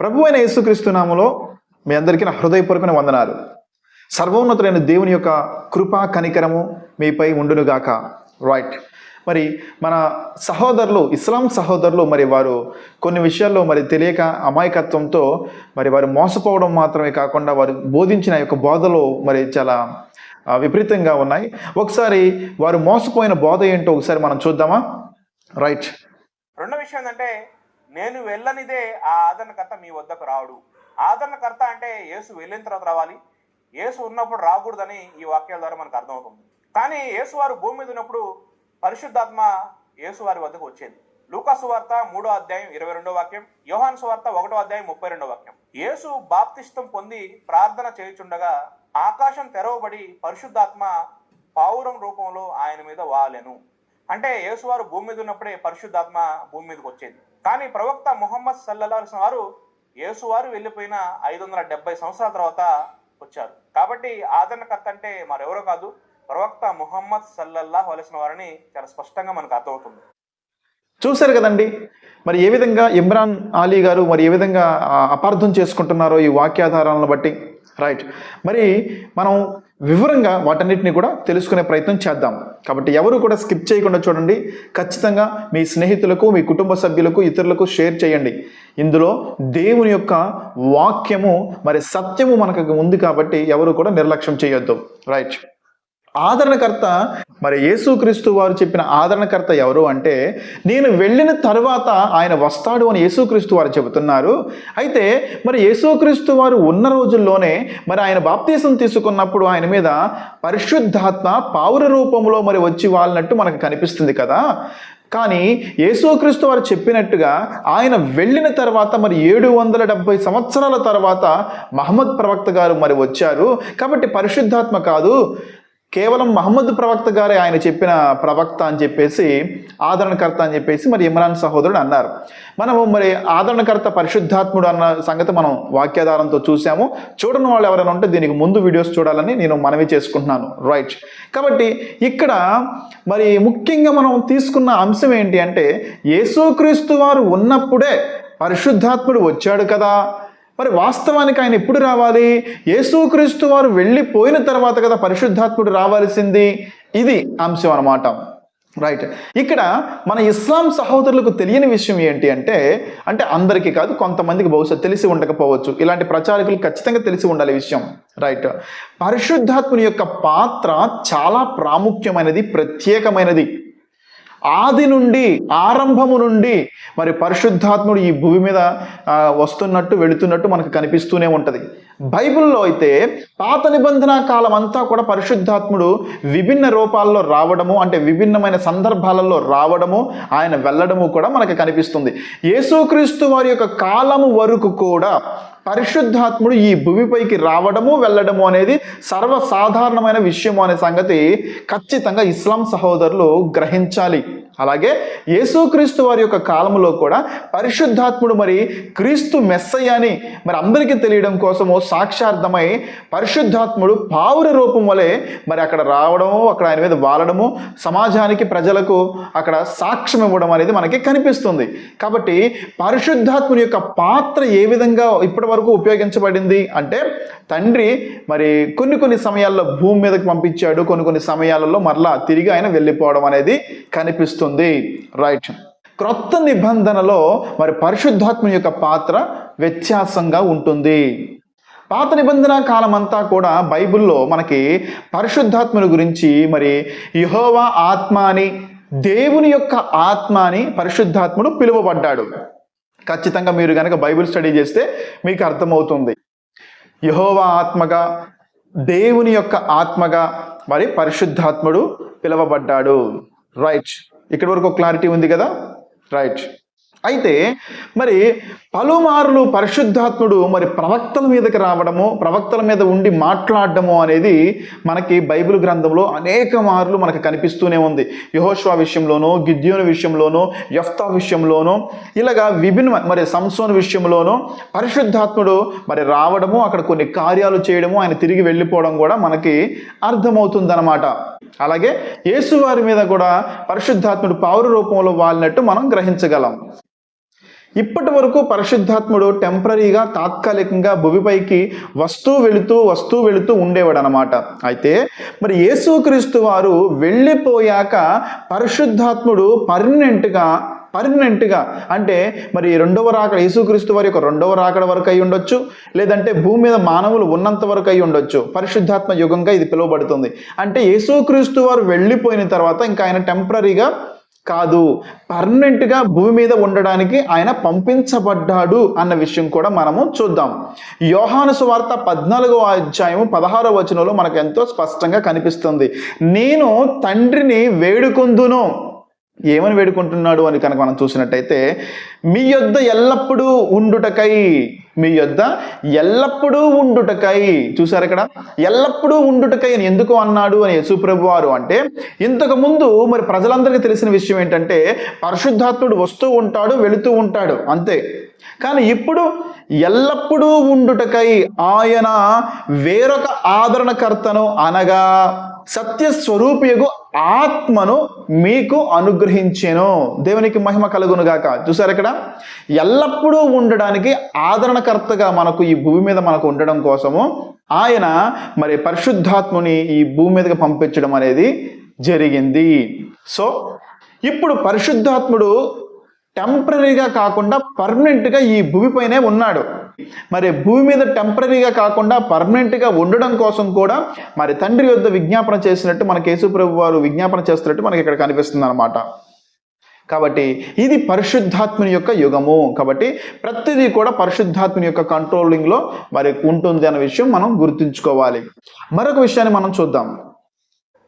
ప్రభు అయిన యేసుక్రీస్తు నామలో మీ అందరికీ నా హృదయపూర్వకమైన వందనాలు. సర్వోన్నతులైన దేవుని యొక్క కృపా కనికరము మీపై ఉండునుగాక రైట్ మరి మన సహోదరులు ఇస్లాం సహోదరులు మరి వారు కొన్ని విషయాల్లో మరి తెలియక అమాయకత్వంతో మరి వారు మోసపోవడం మాత్రమే కాకుండా వారు బోధించిన యొక్క బోధలు మరి చాలా విపరీతంగా ఉన్నాయి. ఒకసారి వారు మోసపోయిన బోధ ఏంటో ఒకసారి మనం చూద్దామా? రైట్ రెండో విషయం ఏంటంటే నేను వెళ్ళనిదే ఆ ఆదరణకర్త మీ వద్దకు రావుడు ఆదరణకర్త అంటే యేసు వెళ్ళిన తర్వాత రావాలి. యేసు ఉన్నప్పుడు రాకూడదని ఈ వాక్యాల ద్వారా మనకు అర్థమవుతుంది. కానీ యేసు వారు భూమి మీద ఉన్నప్పుడు పరిశుద్ధాత్మ యేసు వారి వద్దకు వచ్చేది. లూకాసు వార్త మూడో అధ్యాయం ఇరవై రెండో వాక్యం యోహాన్ వార్త ఒకటో అధ్యాయం ముప్పై రెండో వాక్యం. యేసు బాప్తిష్టం పొంది ప్రార్థన చేయుచుండగా ఆకాశం తెరవబడి పరిశుద్ధాత్మ పావురం రూపంలో ఆయన మీద వాలెను. అంటే యేసువారు భూమి మీద ఉన్నప్పుడే పరిశుద్ధాత్మ భూమి మీదకి వచ్చేది. కానీ ప్రవక్త మొహమ్మద్ సల్లల్లాహు వారు యేసువారు వెళ్ళిపోయిన ఐదు వందల డెబ్బై సంవత్సరాల తర్వాత వచ్చారు. కాబట్టి ఆదరణకర్త అంటే మరెవరో కాదు ప్రవక్త ముహమ్మద్ సల్లల్లాహు అలైహి వారని వారిని చాలా స్పష్టంగా మనకు అర్థమవుతుంది. చూశారు కదండి మరి ఏ విధంగా ఇమ్రాన్ అలీ గారు మరి ఏ విధంగా అపార్థం చేసుకుంటున్నారో ఈ వాక్యాధారాలను బట్టి. రైట్. మరి మనం వివరంగా వాటన్నిటిని కూడా తెలుసుకునే ప్రయత్నం చేద్దాం. కాబట్టి ఎవరు కూడా స్కిప్ చేయకుండా చూడండి. ఖచ్చితంగా మీ స్నేహితులకు మీ కుటుంబ సభ్యులకు ఇతరులకు షేర్ చేయండి. ఇందులో దేవుని యొక్క వాక్యము మరి సత్యము మనకు ఉంది కాబట్టి ఎవరు కూడా నిర్లక్ష్యం చేయొద్దు. రైట్. ఆదరణకర్త మరి యేసుక్రీస్తు వారు చెప్పిన ఆదరణకర్త ఎవరు అంటే నేను వెళ్ళిన తర్వాత ఆయన వస్తాడు అని యేసుక్రీస్తు వారు చెబుతున్నారు. అయితే మరి యేసుక్రీస్తు వారు ఉన్న రోజుల్లోనే మరి ఆయన బాప్తీసం తీసుకున్నప్పుడు ఆయన మీద పరిశుద్ధాత్మ పావుర రూపంలో మరి వచ్చి వాళ్ళనట్టు మనకు కనిపిస్తుంది కదా. కానీ యేసుక్రీస్తు వారు చెప్పినట్టుగా ఆయన వెళ్ళిన తర్వాత మరి ఏడు వందల డెబ్బై సంవత్సరాల తర్వాత మహమ్మద్ ప్రవక్త గారు మరి వచ్చారు. కాబట్టి పరిశుద్ధాత్మ కాదు కేవలం మహమ్మద్ ప్రవక్త గారే ఆయన చెప్పిన ప్రవక్త అని చెప్పేసి ఆదరణకర్త అని చెప్పేసి మరి ఇమ్రాన్ సహోదరుడు అన్నారు. మనము మరి ఆదరణకర్త పరిశుద్ధాత్ముడు అన్న సంగతి మనం వాక్యాధారంతో చూసాము. చూడని వాళ్ళు ఎవరైనా ఉంటే దీనికి ముందు వీడియోస్ చూడాలని నేను మనవి చేసుకుంటున్నాను. రైట్ కాబట్టి ఇక్కడ మరి ముఖ్యంగా మనం తీసుకున్న అంశం ఏంటి అంటే యేసుక్రీస్తు వారు ఉన్నప్పుడే పరిశుద్ధాత్ముడు వచ్చాడు కదా. మరి వాస్తవానికి ఆయన ఎప్పుడు రావాలి? యేసుక్రీస్తు వారు వెళ్ళిపోయిన తర్వాత కదా పరిశుద్ధాత్ముడు రావాల్సింది? ఇది అంశం అనమాట రైట్ ఇక్కడ మన ఇస్లాం సహోదరులకు తెలియని విషయం ఏంటి అంటే అంటే అందరికీ కాదు కొంతమందికి బహుశా తెలిసి ఉండకపోవచ్చు. ఇలాంటి ప్రచారకులు ఖచ్చితంగా తెలిసి ఉండాలి విషయం. రైట్ పరిశుద్ధాత్ముని యొక్క పాత్ర చాలా ప్రాముఖ్యమైనది ప్రత్యేకమైనది. ఆది నుండి ఆరంభము నుండి మరి పరిశుద్ధాత్ముడు ఈ భూమి మీద వస్తున్నట్టు వెళుతున్నట్టు మనకు కనిపిస్తూనే ఉంటుంది. బైబిల్లో అయితే పాత నిబంధన కాలం అంతా కూడా పరిశుద్ధాత్ముడు విభిన్న రూపాల్లో రావడము అంటే విభిన్నమైన సందర్భాలలో రావడము ఆయన వెళ్ళడము కూడా మనకు కనిపిస్తుంది. యేసుక్రీస్తు వారి యొక్క కాలము వరకు కూడా పరిశుద్ధాత్ముడు ఈ భూమిపైకి రావడము వెళ్ళడము అనేది సర్వసాధారణమైన విషయము అనే సంగతి ఖచ్చితంగా ఇస్లాం సహోదరులు గ్రహించాలి. అలాగే యేసుక్రీస్తు వారి యొక్క కాలంలో కూడా పరిశుద్ధాత్ముడు మరి క్రీస్తు మెస్సయ్య అని మరి అందరికీ తెలియడం కోసము సాక్షార్థమై పరిశుద్ధాత్ముడు పావుర రూపం వలె మరి అక్కడ రావడము అక్కడ ఆయన మీద వాలడము సమాజానికి ప్రజలకు అక్కడ సాక్ష్యం ఇవ్వడం అనేది మనకి కనిపిస్తుంది. కాబట్టి పరిశుద్ధాత్ముని యొక్క పాత్ర ఏ విధంగా ఇప్పటి వరకు ఉపయోగించబడింది అంటే తండ్రి మరి కొన్ని కొన్ని సమయాల్లో భూమి మీదకి పంపించాడు కొన్ని కొన్ని సమయాలలో మరలా తిరిగి ఆయన వెళ్ళిపోవడం అనేది కనిపిస్తుంది. రైట్ క్రొత్త నిబంధనలో మరి పరిశుద్ధాత్మ యొక్క పాత్ర వ్యత్యాసంగా ఉంటుంది. పాత నిబంధన కాలం అంతా కూడా బైబిల్లో మనకి పరిశుద్ధాత్మని గురించి మరి యహోవా ఆత్మ అని దేవుని యొక్క ఆత్మ అని పరిశుద్ధాత్ముడు పిలువబడ్డాడు. ఖచ్చితంగా మీరు కనుక బైబిల్ స్టడీ చేస్తే మీకు అర్థమవుతుంది. యహోవా ఆత్మగా దేవుని యొక్క ఆత్మగా మరి పరిశుద్ధాత్ముడు పిలువబడ్డాడు. రైట్ ఇక్కడి వరకు క్లారిటీ ఉంది కదా? రైట్ అయితే మరి పలుమార్లు పరిశుద్ధాత్ముడు మరి ప్రవక్తల మీదకి రావడము ప్రవక్తల మీద ఉండి మాట్లాడడము అనేది మనకి బైబిల్ గ్రంథంలో అనేక మార్లు మనకు కనిపిస్తూనే ఉంది. యహోష్వా విషయంలోనూ గిద్యోని విషయంలోనూ యఫ్తా విషయంలోనూ ఇలాగా విభిన్న మరి సంసోన్ విషయంలోనూ పరిశుద్ధాత్ముడు మరి రావడము అక్కడ కొన్ని కార్యాలు చేయడము ఆయన తిరిగి వెళ్ళిపోవడం కూడా మనకి అర్థమవుతుందన్నమాట. అలాగే యేసువారి మీద కూడా పరిశుద్ధాత్ముడు పావుర రూపంలో వాలినట్టు మనం గ్రహించగలం. ఇప్పటి వరకు పరిశుద్ధాత్ముడు టెంపరీగా తాత్కాలికంగా భూమిపైకి వస్తూ వెళుతూ వస్తూ వెళుతూ ఉండేవాడు అనమాట అయితే మరి యేసుక్రీస్తు వారు వెళ్ళిపోయాక పరిశుద్ధాత్ముడు పర్మనెంట్గా పర్మనెంట్గా అంటే మరి రెండవ రాకడ యేసుక్రీస్తు వారి యొక్క రెండవ రాకడ వరకు అయి ఉండొచ్చు లేదంటే భూమి మీద మానవులు ఉన్నంత వరకు అయి ఉండొచ్చు. పరిశుద్ధాత్మ యుగంగా ఇది పిలువబడుతుంది. అంటే యేసుక్రీస్తు వారు వెళ్ళిపోయిన తర్వాత ఇంకా ఆయన టెంపరీగా కాదు. పర్మనెంట్గా భూమి మీద ఉండడానికి ఆయన పంపించబడ్డాడు అన్న విషయం కూడా మనము చూద్దాం. యోహాను సువార్త పద్నాలుగో అధ్యాయం పదహారో వచనంలో మనకు ఎంతో స్పష్టంగా కనిపిస్తుంది. నేను తండ్రిని వేడుకొందును. ఏమని వేడుకుంటున్నాడు అని కనుక మనం చూసినట్టయితే మీ యొద్ద ఎల్లప్పుడూ ఉండుటకై మీ యొద్ద ఎల్లప్పుడూ ఉండుటకై చూసారు ఇక్కడ? ఎల్లప్పుడూ ఉండుటకై అని ఎందుకు అన్నాడు అని యేసుప్రభు వారు అంటే ఇంతకు ముందు మరి ప్రజలందరికీ తెలిసిన విషయం ఏంటంటే పరిశుద్ధాత్ముడు వస్తూ ఉంటాడు వెళుతూ ఉంటాడు అంతే. కానీ ఇప్పుడు ఎల్లప్పుడూ ఉండుటకై ఆయన వేరొక ఆదరణకర్తను అనగా సత్యస్వరూపియగు ఆత్మను మీకు అనుగ్రహించెను. దేవునికి మహిమ కలుగునుగాక. చూసారు ఇక్కడ? ఎల్లప్పుడూ ఉండడానికి ఆదరణకర్తగా మనకు ఈ భూమి మీద మనకు ఉండడం కోసము ఆయన మరి పరిశుద్ధాత్ముని ఈ భూమి మీదకి పంపించడం అనేది జరిగింది. సో ఇప్పుడు పరిశుద్ధాత్ముడు టెంపరీగా కాకుండా పర్మనెంట్గా ఈ భూమిపైనే ఉన్నాడు. మరి భూమి మీద టెంపరీగా కాకుండా పర్మనెంట్గా ఉండడం కోసం కూడా మరి తండ్రి యొద్ద విజ్ఞాపన చేసినట్టు మన కేశవప్రభు వారు విజ్ఞాపన చేస్తున్నట్టు మనకి ఇక్కడ కనిపిస్తుంది అనమాట కాబట్టి ఇది పరిశుద్ధాత్మని యొక్క యుగము. కాబట్టి ప్రతిదీ కూడా పరిశుద్ధాత్మని యొక్క కంట్రోలింగ్లో మరి ఉంటుంది అనే విషయం మనం గుర్తుంచుకోవాలి. మరొక విషయాన్ని మనం చూద్దాం.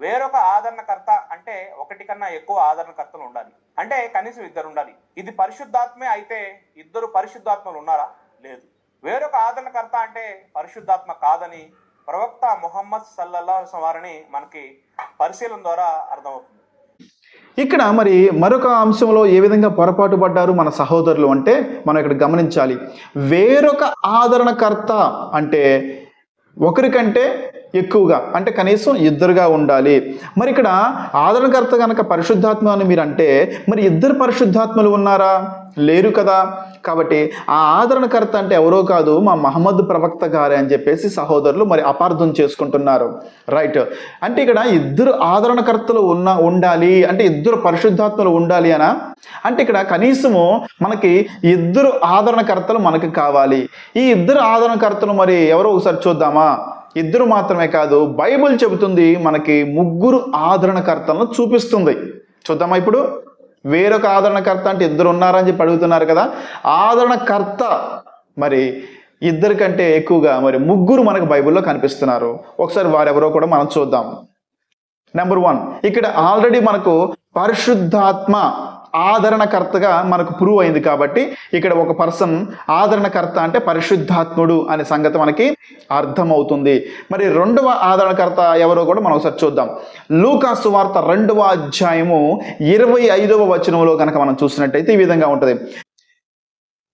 వేరొక ఆదరణకర్త అంటే ఒకటి కన్నా ఎక్కువ ఆదరణకర్తలు ఉండాలి. అంటే కనీసం ఇద్దరు ఉండాలి. ఇది పరిశుద్ధాత్మే అయితే ఇద్దరు పరిశుద్ధాత్మలు ఉన్నారా? లేదు. వేరొక ఆదరణకర్త అంటే పరిశుద్ధాత్మ కాదని ప్రవక్త ముహమ్మద్ సల్లల్లా వారిని మనకి పరిశీలన ద్వారా అర్థమవుతుంది. ఇక్కడ మరి మరొక అంశంలో ఏ విధంగా పొరపాటు పడ్డారు మన సహోదరులు అంటే మనం ఇక్కడ గమనించాలి. వేరొక ఆదరణకర్త అంటే ఒకరికంటే ఎక్కువగా అంటే కనీసం ఇద్దరుగా ఉండాలి. మరి ఇక్కడ ఆదరణకర్త కనుక పరిశుద్ధాత్మ అని మీరు అంటే మరి ఇద్దరు పరిశుద్ధాత్మలు ఉన్నారా? లేరు కదా. కాబట్టి ఆ ఆదరణకర్త అంటే ఎవరో కాదు మా మహమ్మద్ ప్రవక్త గారే అని చెప్పేసి సహోదరులు మరి అపార్థం చేసుకుంటున్నారు. రైట్ అంటే ఇక్కడ ఇద్దరు ఆదరణకర్తలు ఉన్న ఉండాలి అంటే ఇద్దరు పరిశుద్ధాత్మలు ఉండాలి అనా? అంటే ఇక్కడ కనీసము మనకి ఇద్దరు ఆదరణకర్తలు మనకి కావాలి. ఈ ఇద్దరు ఆదరణకర్తలు మరి ఎవరో ఒకసారి చూద్దామా? ఇద్దరు మాత్రమే కాదు బైబిల్ చెబుతుంది మనకి ముగ్గురు ఆదరణకర్తలను చూపిస్తుంది. చూద్దామా ఇప్పుడు? వేరొక ఆదరణకర్త అంటే ఇద్దరు ఉన్నారని చెప్పి అడుగుతున్నారు కదా. ఆదరణకర్త మరి ఇద్దరి కంటే ఎక్కువగా మరి ముగ్గురు మనకు బైబిల్లో కనిపిస్తున్నారు. ఒకసారి వారెవరో కూడా మనం చూద్దాం. నెంబర్ వన్ ఇక్కడ ఆల్రెడీ మనకు పరిశుద్ధాత్మ ఆదరణకర్తగా మనకు ప్రూవ్ అయింది కాబట్టి ఇక్కడ ఒక పర్సన్ ఆదరణకర్త అంటే పరిశుద్ధాత్ముడు అనే సంగతి మనకి అర్థమవుతుంది. మరి రెండవ ఆదరణకర్త ఎవరో కూడా మనం ఒకసారి చూద్దాం. లూకాసు వార్త రెండవ అధ్యాయము ఇరవై ఐదవ వచనంలో కనుక మనం చూసినట్టయితే ఈ విధంగా ఉంటుంది.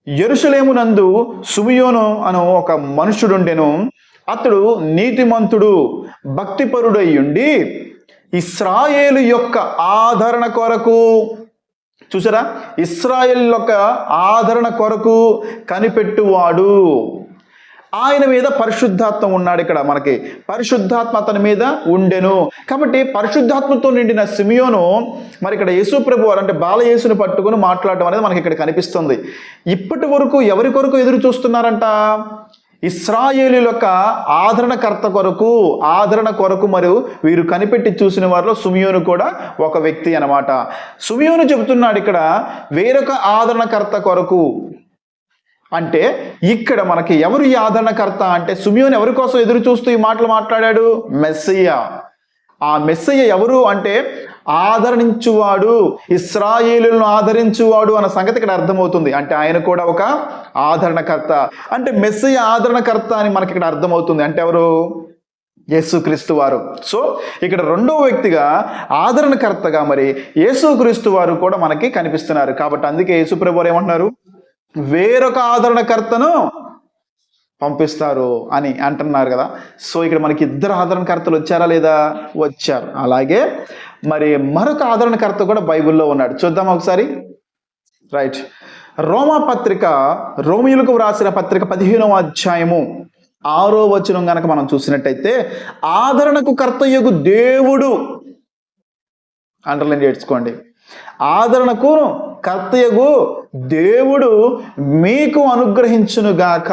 ఎరుసలేమునందు సుమియోను అను ఒక మనుషుడుండెను. అతడు నీతిమంతుడు భక్తిపరుడై ఉండి ఇస్రాయేలు యొక్క ఆదరణ కొరకు చూసారా? ఇస్రాయల్ యొక్క ఆదరణ కొరకు కనిపెట్టువాడు. ఆయన మీద పరిశుద్ధాత్మ ఉన్నాడు ఇక్కడ మనకి. పరిశుద్ధాత్మ అతని మీద ఉండెను. కాబట్టి పరిశుద్ధాత్మతో నిండిన సిమియోను మరి ఇక్కడ యేసు ప్రభు అంటే బాల యేసుని పట్టుకుని మాట్లాడడం అనేది మనకి ఇక్కడ కనిపిస్తుంది. ఇప్పటి వరకు ఎవరి కొరకు ఎదురు చూస్తున్నారంట? ఇస్రాయేలు యొక్క ఆదరణకర్త కొరకు ఆదరణ కొరకు మరియు వీరు కనిపెట్టి చూసిన వారిలో సుమియోను కూడా ఒక వ్యక్తి అన్నమాట. సుమియోను చెబుతున్నాడు ఇక్కడ వేరొక ఆదరణకర్త కొరకు. అంటే ఇక్కడ మనకి ఎవరు ఈ ఆదరణకర్త అంటే సుమియోన్ ఎవరి కోసం ఎదురు చూస్తూ ఈ మాటలు మాట్లాడాడు? మెస్సయ్య. ఆ మెస్సయ్య ఎవరు అంటే ఆదరించువాడు ఇస్రాయేలులను ఆదరించువాడు అన్న సంగతి ఇక్కడ అర్థమవుతుంది. అంటే ఆయన కూడా ఒక ఆదరణకర్త. అంటే మెస్సయ్య ఆదరణకర్త అని మనకి ఇక్కడ అర్థమవుతుంది. అంటే ఎవరు? యేసుక్రీస్తు వారు. సో ఇక్కడ రెండో వ్యక్తిగా ఆదరణకర్తగా మరి యేసుక్రీస్తు వారు కూడా మనకి కనిపిస్తున్నారు. కాబట్టి అందుకే యేసుప్రభు వారు ఏమంటున్నారు? వేరొక ఆదరణకర్తను పంపిస్తారు అని అంటున్నారు కదా. సో ఇక్కడ మనకి ఇద్దరు ఆదరణకర్తలు వచ్చారా లేదా? వచ్చారు. అలాగే మరి మరొక ఆదరణకర్త కూడా బైబిల్లో ఉన్నాడు. చూద్దాం ఒకసారి. రైట్. రోమా పత్రిక రోమియులకు వ్రాసిన పత్రిక పదిహేనవ అధ్యాయము ఆరో వచనం గనక మనం చూసినట్టయితే ఆదరణకు కర్తయ్యకు దేవుడు. అండర్లైన్ చేసుకోండి ఆదరణకు కర్తయగు దేవుడు మీకు అనుగ్రహించునుగాక.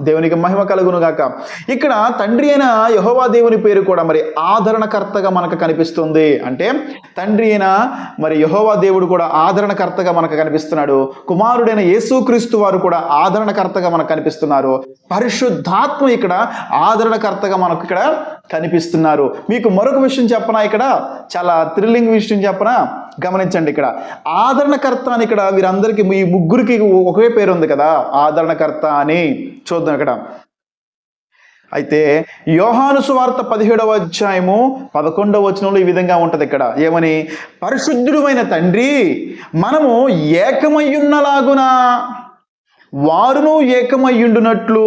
దేవునికి మహిమ కలుగునుగాక. ఇక్కడ తండ్రి అయిన యహోవా దేవుని పేరు కూడా మరి ఆదరణకర్తగా మనకు కనిపిస్తుంది. అంటే తండ్రి అయిన మరి యహోవా దేవుడు కూడా ఆదరణకర్తగా మనకు కనిపిస్తున్నాడు. కుమారుడైన యేసుక్రీస్తు వారు కూడా ఆదరణకర్తగా మనకు కనిపిస్తున్నారు. పరిశుద్ధాత్మ ఇక్కడ ఆదరణకర్తగా మనకు ఇక్కడ కనిపిస్తున్నారు. మీకు మరొక విషయం చెప్పనా ఇక్కడ? చాలా థ్రిల్లింగ్ విషయం చెప్పనా? గమనించండి ఇక్కడ. ఆదరణకర్త అని ఇక్కడ వీరందరికీ ఈ ముగ్గురికి ఒకే పేరు ఉంది కదా. ఆదరణకర్త అని చూద్దాం ఇక్కడ. అయితే యోహాను సువార్త పదిహేడవ అధ్యాయము పదకొండవ వచనంలో ఈ విధంగా ఉంటుంది ఇక్కడ. ఏమని? పరిశుద్ధుడమైన తండ్రి మనము ఏకమయ్యున్నలాగునా? వారును ఏకమయ్యుండునట్లు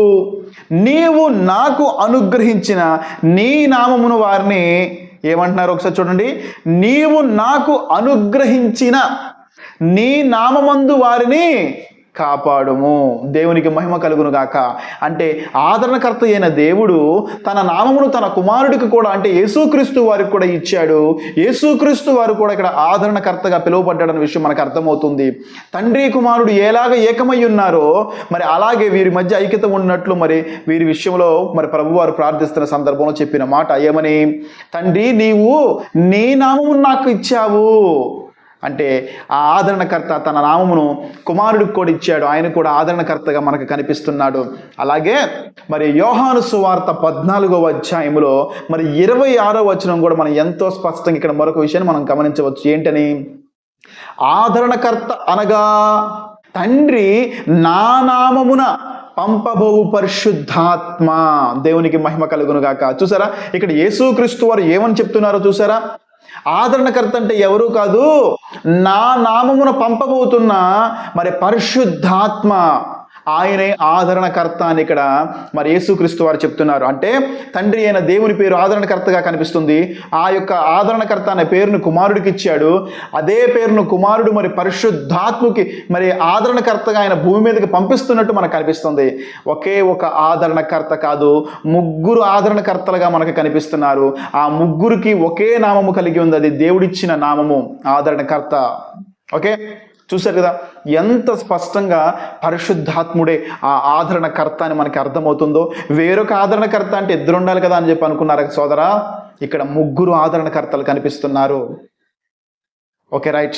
నీవు నాకు అనుగ్రహించిన నీ నామమును వారిని ఏమంటున్నారు ఒకసారి చూడండి. నీవు నాకు అనుగ్రహించిన నీ నామమందు వారిని కాపాడుము. దేవునికి మహిమ కలుగును గాక అంటే ఆదరణకర్త అయిన దేవుడు తన నామమును తన కుమారుడికి కూడా అంటే యేసుక్రీస్తు వారికి కూడా ఇచ్చాడు. యేసుక్రీస్తు వారు కూడా ఇక్కడ ఆదరణకర్తగా పిలువబడ్డాడన్న విషయం మనకు అర్థమవుతుంది. తండ్రి కుమారుడు ఎలాగ ఏకమై ఉన్నారో మరి అలాగే వీరి మధ్య ఐక్యత ఉన్నట్లు మరి వీరి విషయంలో మరి ప్రభువారు ప్రార్థిస్తున్న సందర్భంలో చెప్పిన మాట ఏమని? తండ్రి నీవు నీ నామమును నాకు ఇచ్చావు. అంటే ఆ ఆదరణకర్త తన నామమును కుమారుడికి కూడా ఇచ్చాడు ఆయన కూడా ఆదరణకర్తగా మనకు కనిపిస్తున్నాడు. అలాగే మరి యోహాను సువార్త పద్నాలుగో అధ్యాయంలో మరి ఇరవై ఆరో వచనం కూడా మనం ఎంతో స్పష్టంగా ఇక్కడ మరొక విషయాన్ని మనం గమనించవచ్చు. ఏంటని? ఆదరణకర్త అనగా తండ్రి నా నామమున పంపబోవు పరిశుద్ధాత్మ. దేవునికి మహిమ కలుగును గాక చూసారా? ఇక్కడ యేసుక్రీస్తు వారు ఏమని చెప్తున్నారో చూసారా? ఆదరణకర్త అంటే ఎవరు కాదు నా నామమున పంపబోతున్న మరి పరిశుద్ధాత్మ ఆయనే ఆదరణకర్త అని ఇక్కడ మరి యేసుక్రీస్తు వారు చెప్తున్నారు. అంటే తండ్రి అయిన దేవుని పేరు ఆదరణకర్తగా కనిపిస్తుంది. ఆ యొక్క ఆదరణకర్త అనే పేరును కుమారుడికి ఇచ్చాడు. అదే పేరును కుమారుడు మరి పరిశుద్ధాత్మకి మరి ఆదరణకర్తగా ఆయన భూమి మీదకి పంపిస్తున్నట్టు మనకు కనిపిస్తుంది. ఒకే ఒక ఆదరణకర్త కాదు ముగ్గురు ఆదరణకర్తలుగా మనకు కనిపిస్తున్నారు. ఆ ముగ్గురికి ఒకే నామము కలిగి ఉంది. అది దేవుడిచ్చిన నామము ఆదరణకర్త. ఓకే? చూశారు కదా? ఎంత స్పష్టంగా పరిశుద్ధాత్ముడే ఆ ఆదరణకర్త అని మనకి అర్థమవుతుందో. వేరొక ఆదరణకర్త అంటే ఇద్దరు ఉండాలి కదా అని చెప్పి అనుకున్నారు సోదరా? ఇక్కడ ముగ్గురు ఆదరణకర్తలు కనిపిస్తున్నారు. Okay right.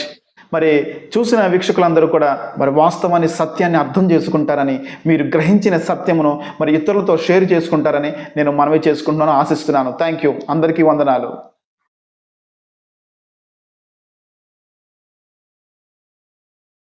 మరి చూసిన వీక్షకులందరూ కూడా మరి వాస్తవాన్ని సత్యాన్ని అర్థం చేసుకుంటారని మీరు గ్రహించిన సత్యమును మరి ఇతరులతో షేర్ చేసుకుంటారని నేను మనవి చేసుకుంటున్నాను ఆశిస్తున్నాను. థ్యాంక్ యూ అందరికీ వందనాలు.